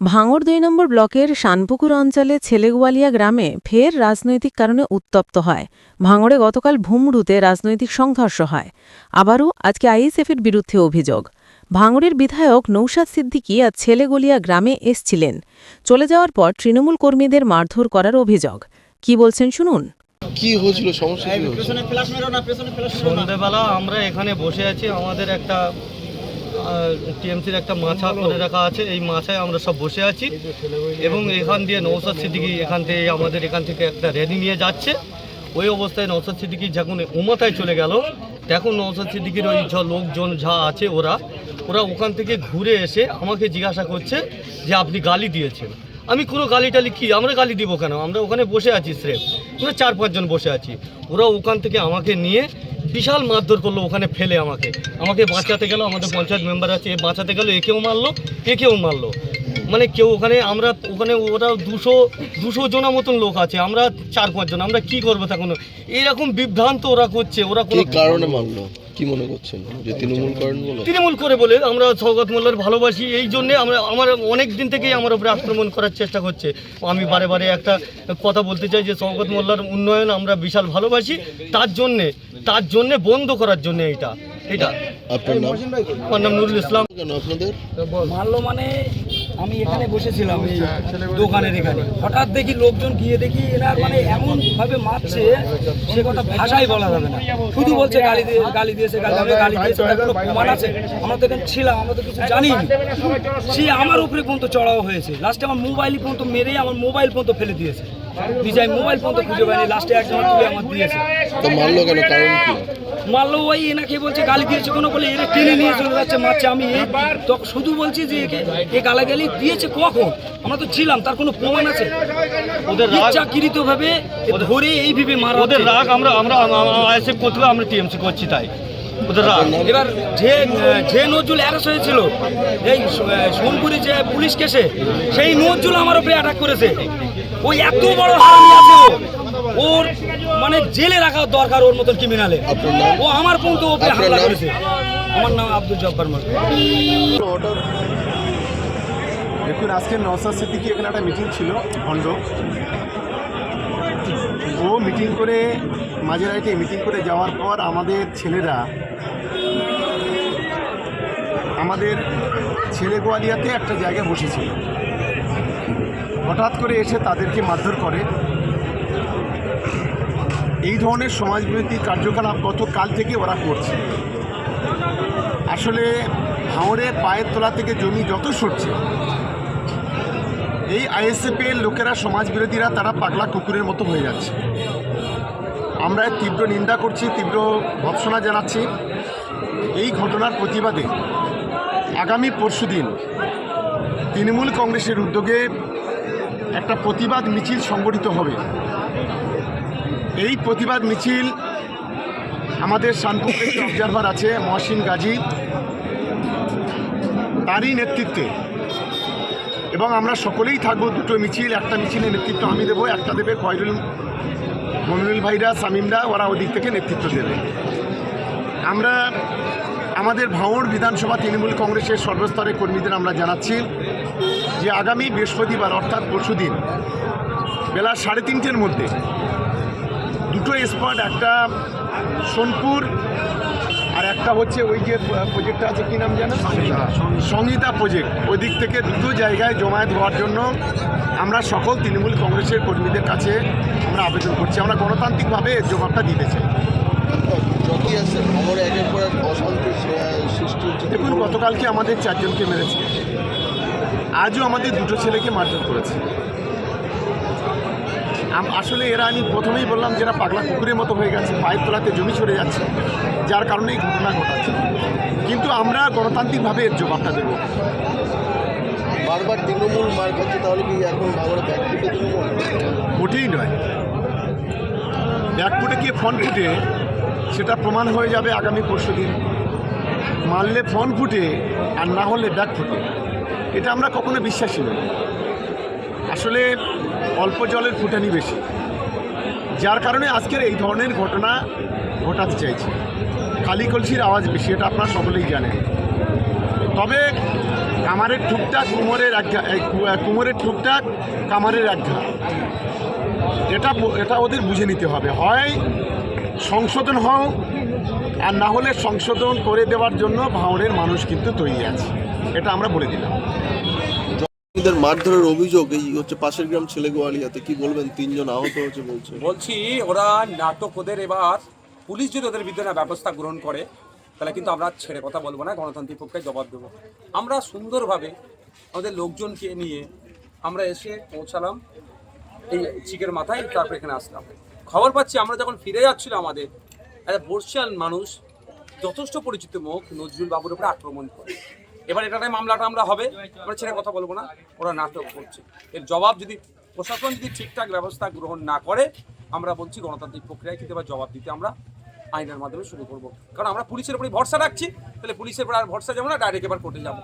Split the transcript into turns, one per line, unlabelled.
ভাঙড় দুই নম্বর ব্লকের শানপুকুর অঞ্চলে ছেলেগুয়ালিয়া গ্রামে ফের রাজনৈতিক কারণে উত্তপ্ত হয়। ভাঙড়ে গতকাল ভুমরুতে রাজনৈতিক সংঘর্ষ হয়। আবারও আজকে আইএসএফের বিরুদ্ধে অভিযোগ। ভাঙড়ের বিধায়ক নৌশাদ সিদ্দিকী আজ ছেলেগলিয়া গ্রামে এসছিলেন। চলে যাওয়ার পর তৃণমূল কর্মীদের মারধর করার অভিযোগ। কি বলছেন শুনুন।
কি হয়েছিল? সমস্যা
সন্ধ্যেবেলা আমরা এখানে বসে আছি আমাদের একটা টিএমসির একটা মাছা করে রাখা আছে। এই মাছায় আমরা সব বসে আছি। এবং এখান দিয়ে নৌসাদ সিদ্দিকি এখান থেকে আমাদের এখান থেকে একটা র্যালি নিয়ে যাচ্ছে। ওই অবস্থায় নৌসাদ সিদ্দিকি যখন ওমাতায় চলে গেল তখন নৌসাদ সিদ্দিকির ওই য লোকজন যা আছে ওরা ওরা ওখান থেকে ঘুরে এসে আমাকে জিজ্ঞাসা করছে যে আপনি গালি দিয়েছেন। আমি, কোনো গালি টালি কি? আমরা গালি দিব কেন? আমরা ওখানে বসে আছি স্রেফ। আমরা চার পাঁচজন বসে আছি। ওরা ওখান থেকে আমাকে নিয়ে বিশাল মারধর করল ওখানে ফেলে আমাকে। আমাকে বাঁচাতে গেল, আমাদের পঞ্চায়েত মেম্বার আছে, এ বাঁচাতে গেল, একেও মারলো একেও মারলো। মানে কেউ ওখানে আমরা ওখানে ওরা দুশো দুশো জনা মতন লোক আছে আমরা চার পাঁচজন আমরা কি করব তখন? এইরকম বিভ্রান্ত ওরা করছে ওরা কোনো
কারণে মারলো কি মনে করছেন? যে তৃণমূল করেন বলো?
তৃণমূল করে বলে আমরা সৌগত মোল্লার ভালোবাসি এই জন্যে আমরা আমার অনেক দিন থেকেই আমার উপরে আক্রমণ করার চেষ্টা করছে। আমি বারে বারে একটা কথা বলতে চাই যে সৌগত মোল্লার উন্নয়ন আমরা বিশাল ভালোবাসি তার জন্যে তার জন্যে বন্ধ করার জন্যে এটা এটা
আপনার নাম?
আমার নাম নুরুল ইসলাম।
কেন আপনাদের?
মারলো মানে আমি এখানে বসেছিলাম এই দোকানের এখানে। হঠাৎ দেখি লোকজন গিয়ে দেখি এনার মানে এমন ভাবে মারছে সে কথা ভাষাই বলা যাবে না। শুধু বলছে গালি দিয়ে গালি দিয়েছে গালি গালি দিয়েছে তার কোনো প্রমাণ আছে? আমরা তো এখানে ছিলাম আমরা তো কিছু জানি। সে আমার উপরে পর্যন্ত চড়াও হয়েছে। লাস্টে আমার মোবাইল পর্যন্ত মেরে আমার মোবাইল পর্যন্ত ফেলে দিয়েছে। নিজে মোবাইল পর্যন্ত খুঁজে পাইনি লাস্টে একজন তুলে আমার দিয়েছে।
তো মারলো কেন? কারণ কি?
মারলো ওই এনাকে বলছে গালি দিয়েছে কোনো বলে এরা টেনে নিয়ে চলে যাচ্ছে মারছে আমি এই। তখন শুধু বলছি যে একে এ গালাগালি দিয়েছে কখন? আমরা তো ছিলাম তার কোনো প্রমাণ আছে?
ওদের
ইচ্ছাকৃত ভাবে ধরে এইভাবে মারা
ওদের রাগ আমরা আমরা আইএসএফ করতে আমরা টিএমসি করছি তাই। ওদের রাগ।
এবার যে যে নজরুল অ্যারেস্ট হয়েছিল এই সোনপুরি যে পুলিশ কেসে সেই নজরুল আমার উপরে অ্যাটাক করেছে। ওই এত বড় হারামি আছে। ওর মানে জেলে রাখা দরকার ওর মতন ক্রিমিনালে ও আমার পর্যন্ত ওপরে হামলা? করেছে। আমার নাম আব্দুল জব্বার মালিক
দেখুন আজকে নওসাদ সিদ্দিকি এখানে একটা মিটিং ছিল ভণ্ড। ও মিটিং করে মাঝে রাইটে মিটিং করে যাওয়ার পর আমাদের ছেলেরা আমাদের ছেলে গোয়ালিয়াতে একটা জায়গায় বসেছিল। হঠাৎ করে এসে তাদেরকে মারধর করে। এই ধরনের সমাজবিরোধী কার্যকলাপ গতকাল থেকে ওরা করছে? আসলে ভাঁড়ে পায়ের তোলা থেকে জমি যত সরছে, এই আইএসএফের লোকেরা সমাজ বিরোধীরা তারা পাগলা কুকুরের মতো হয়ে যাচ্ছে। আমরা তীব্র নিন্দা করছি, তীব্র ভৎসনা জানাচ্ছি। এই ঘটনার প্রতিবাদে আগামী পরশুদিন তৃণমূল কংগ্রেসের উদ্যোগে একটা প্রতিবাদ মিছিল সংগঠিত হবে। এই প্রতিবাদ মিছিল আমাদের শানপুরের একটি অবজারভার আছে, মহসিন গাজী, তারই নেতৃত্বে। এবং আমরা সকলেই থাকব দুটো মিছিল, একটা মিছিলের নেতৃত্ব আমি দেবো, একটা দেবে কয়রুল মমিনুল ভাইরা সামিমরা ওরা ওদিক থেকে নেতৃত্ব দেবে। আমরা আমাদের ভাঙড় বিধানসভা তৃণমূল কংগ্রেসের সর্বস্তরের কর্মীদের আমরা জানাচ্ছি যে আগামী বৃহস্পতিবার, অর্থাৎ পরশুদিন, বেলা সাড়ে তিনটের মধ্যে দুটো স্পট একটা সোনপুর আর একটা হচ্ছে ওই যে প্রজেক্টটা আছে কি নাম জানো সংহিতা প্রজেক্ট ওই দিক থেকে দুটো জায়গায় জমায়েত হওয়ার জন্য আমরা সকল তৃণমূল কংগ্রেসের কর্মীদের কাছে আমরা আবেদন করছি। আমরা গণতান্ত্রিকভাবে জবাবটা দিতে চাই। দেখুন গতকালকে আমাদের চারজনকে মেরেছে। আজও আমাদের দুটো ছেলেকে মারধর করেছে। আসলে এরা আমি প্রথমেই বললাম যে এরা পাগলা কুকুরের মতো হয়ে গেছে পায়ের তোলাতে জমি ছড়ে যাচ্ছে যার কারণে এই ঘটনা ঘটাচ্ছে। কিন্তু আমরা গণতান্ত্রিকভাবে এর জবাবটা দেবো।
বারবার তৃণমূল মার খাচ্ছে তাহলে কি এখন বাংলা ব্যাক তৃণমূল?
মোটেই নয়। ব্যাকফুটে গিয়ে ফোন ফুটে সেটা প্রমাণ হয়ে যাবে আগামী পরশু দিন। মারলে ফোন ফুটে আর না হলে ব্যাক ফুটে। এটা আমরা কখনো বিশ্বাসী নই। আসলে অল্প জলের ফুটানি বেশি। যার কারণে আজকের এই ধরনের ঘটনা ঘটাতে চাইছে। খালি কলসির আওয়াজ বেশি, এটা আপনারা সকলেই জানেন। তবে কামারের ঠুকটা কুমোরের এই কুমোরের ঠুকটা কামারের ঘা এটা এটা ওদের বুঝে নিতে হবে। হয় সংশোধন হও আর না হলে সংশোধন করে দেওয়ার জন্য ভাঙড়ের মানুষ কিন্তু তৈরি আছে। এটা আমরা বলে দিলাম।
এদের মারধরের অভিযোগ, এই হচ্ছে পাশের গ্রাম ছেলেগোয়ালিয়াতে। কি বলবেন? তিনজন আহত হয়েছে বলছে।
বলছি, ওরা নাটক ওদের এবার, পুলিশ যদি ওদের বিরুদ্ধে ব্যবস্থা গ্রহণ করে, তাহলে কিন্তু আমরা ছেড়ে কথা বলব না, গণতান্ত্রিক পক্ষে জবাব দেবো। আমরা সুন্দরভাবে আমাদের লোকজনকে নিয়ে আমরা এসে পৌঁছালাম, এই চিকের মাথায়, তারপর এখানে আসলাম। খবর পাচ্ছি, আমরা যখন ফিরে যাচ্ছিল আমাদের, একটা বর্ষিয়ান মানুষ, যথেষ্ট পরিচিত মুখ নজরুল বাবুর উপরে আক্রমণ করে। এবার এটাতে মামলাটা আমরা হবে, আমরা ছেড়ে কথা বলব না, ওরা নাটক করছে। এর জবাব যদি, প্রশাসন যদি ঠিকঠাক ব্যবস্থা গ্রহণ না করে, আমরা বলছি গণতান্ত্রিক প্রক্রিয়ায় কিন্তু এবার জবাব দিতে আমরা আইনের মাধ্যমে শুরু করব। কারণ আমরা পুলিশের উপরে ভরসা রাখছি, তাহলে পুলিশের উপরে আর ভরসা যাব না ডাইরেক্ট এবার কোর্টে যাব।